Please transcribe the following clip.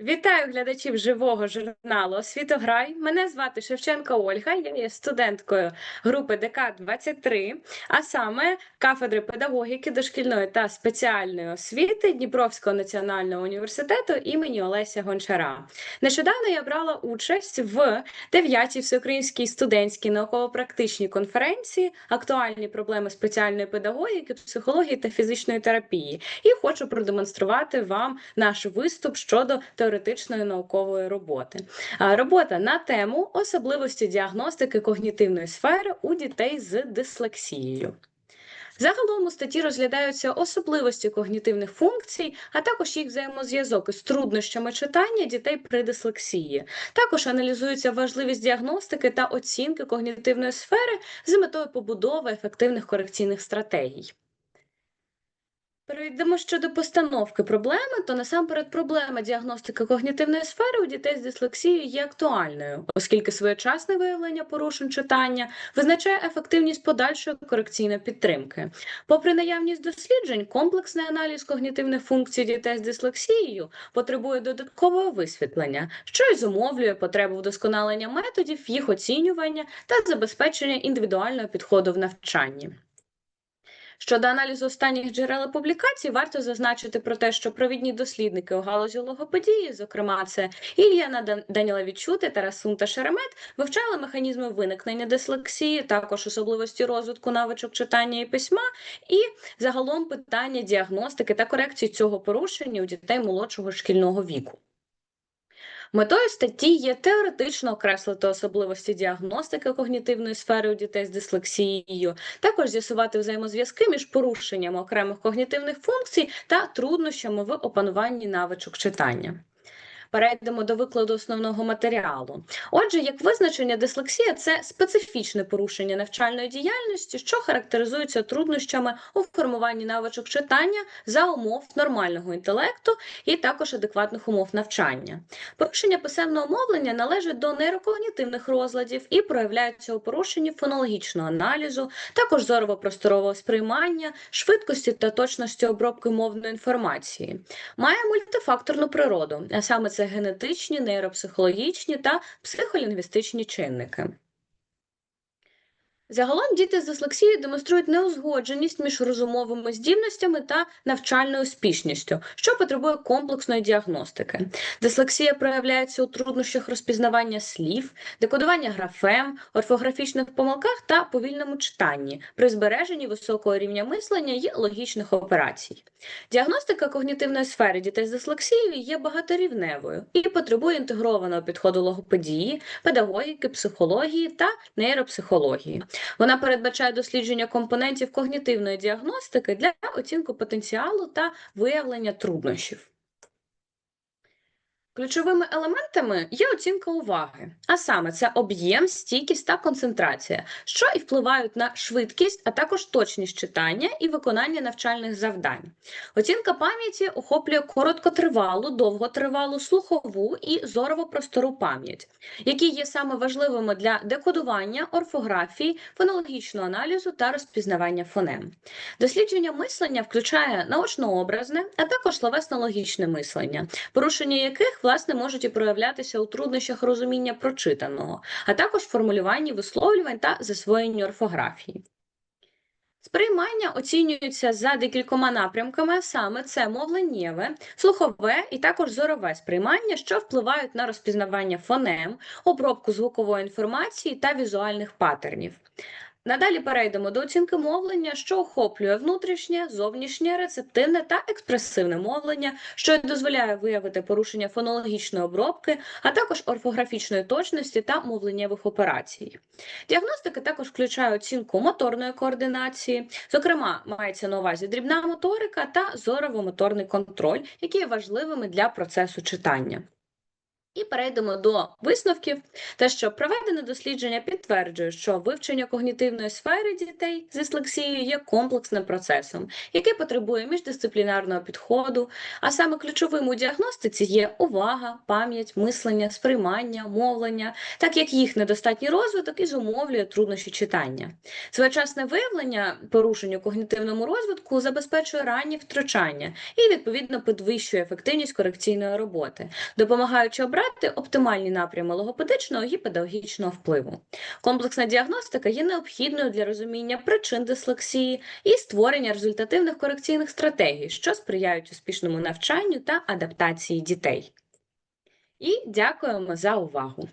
Вітаю глядачів живого журналу Освітограй. Мене звати Шевченка Ольга. Я є студенткою групи ДК 23, а саме кафедри педагогіки дошкільної та спеціальної освіти Дніпровського національного університету імені Олеся Гончара. Нещодавно я брала участь в 9-й всеукраїнській студентській науково-практичній конференції Актуальні проблеми спеціальної педагогіки, психології та фізичної терапії. І хочу продемонструвати вам наш виступ щодо теоретичної наукової роботи. Робота на тему особливості діагностики когнітивної сфери у дітей з дислексією. Загалом у статті розглядаються особливості когнітивних функцій, а також їх взаємозв'язок із труднощами читання дітей при дислексії. Також аналізується важливість діагностики та оцінки когнітивної сфери з метою побудови ефективних корекційних стратегій. Перейдемо щодо постановки проблеми, то насамперед проблема діагностики когнітивної сфери у дітей з дислексією є актуальною, оскільки своєчасне виявлення порушень читання визначає ефективність подальшої корекційної підтримки. Попри наявність досліджень, комплексний аналіз когнітивних функцій дітей з дислексією потребує додаткового висвітлення, що й зумовлює потребу вдосконалення методів їх оцінювання та забезпечення індивідуального підходу в навчанні. Щодо аналізу останніх джерел публікацій, варто зазначити про те, що провідні дослідники у галузі логопедії, зокрема, це Ільяна Даніла Відчути, Тарасун та Шеремет, вивчали механізми виникнення дислексії, також особливості розвитку навичок читання і письма, і загалом питання діагностики та корекції цього порушення у дітей молодшого шкільного віку. Метою статті є теоретично окреслити особливості діагностики когнітивної сфери у дітей з дислексією, також з'ясувати взаємозв'язки між порушенням окремих когнітивних функцій та труднощами в опануванні навичок читання. Перейдемо до викладу основного матеріалу. Отже, як визначення, дислексія це специфічне порушення навчальної діяльності, що характеризується труднощами у формуванні навичок читання за умов нормального інтелекту і також адекватних умов навчання. Порушення писемного мовлення належать до нейрокогнітивних розладів і проявляються у порушенні фонологічного аналізу, також зорово-просторового сприймання, швидкості та точності обробки мовної інформації. Має мультифакторну природу, а саме це генетичні, нейропсихологічні та психолінгвістичні чинники. Загалом діти з дислексією демонструють неузгодженість між розумовими здібностями та навчальною успішністю, що потребує комплексної діагностики. Дислексія проявляється у труднощах розпізнавання слів, декодування графем, орфографічних помилках та повільному читанні при збереженні високого рівня мислення і логічних операцій. Діагностика когнітивної сфери дітей з дислексією є багаторівневою і потребує інтегрованого підходу логопедії, педагогіки, психології та нейропсихології. Вона передбачає дослідження компонентів когнітивної діагностики для оцінки потенціалу та виявлення труднощів. Ключовими елементами є оцінка уваги, а саме це об'єм, стійкість та концентрація, що і впливають на швидкість, а також точність читання і виконання навчальних завдань. Оцінка пам'яті охоплює короткотривалу, довготривалу, слухову і зорово-простору пам'ять, які є саме важливими для декодування, орфографії, фонологічного аналізу та розпізнавання фонем. Дослідження мислення включає наочно-образне, а також словесно-логічне мислення, порушення яких власне можуть і проявлятися у труднощах розуміння прочитаного, а також формулюванні висловлювань та засвоєнні орфографії. Сприймання оцінюється за декількома напрямками, саме це мовленнєве, слухове і також зорове сприймання, що впливають на розпізнавання фонем, обробку звукової інформації та візуальних патернів. Надалі перейдемо до оцінки мовлення, що охоплює внутрішнє, зовнішнє, рецептивне та експресивне мовлення, що дозволяє виявити порушення фонологічної обробки, а також орфографічної точності та мовленнєвих операцій. Діагностика також включає оцінку моторної координації, зокрема, мається на увазі дрібна моторика та зорово-моторний контроль, які є важливими для процесу читання. І перейдемо до висновків. Те, що проведене дослідження підтверджує, що вивчення когнітивної сфери дітей з дислексією є комплексним процесом, який потребує міждисциплінарного підходу. А саме ключовим у діагностиці є увага, пам'ять, мислення, сприймання, мовлення, так як їх недостатній розвиток і зумовлює труднощі читання. Своєчасне виявлення порушень у когнітивному розвитку забезпечує ранні втручання і відповідно підвищує ефективність корекційної роботи, допомагаючи обрати оптимальні напрями логопедичного і педагогічного впливу. Комплексна діагностика є необхідною для розуміння причин дислексії і створення результативних корекційних стратегій, що сприяють успішному навчанню та адаптації дітей. І дякуємо за увагу!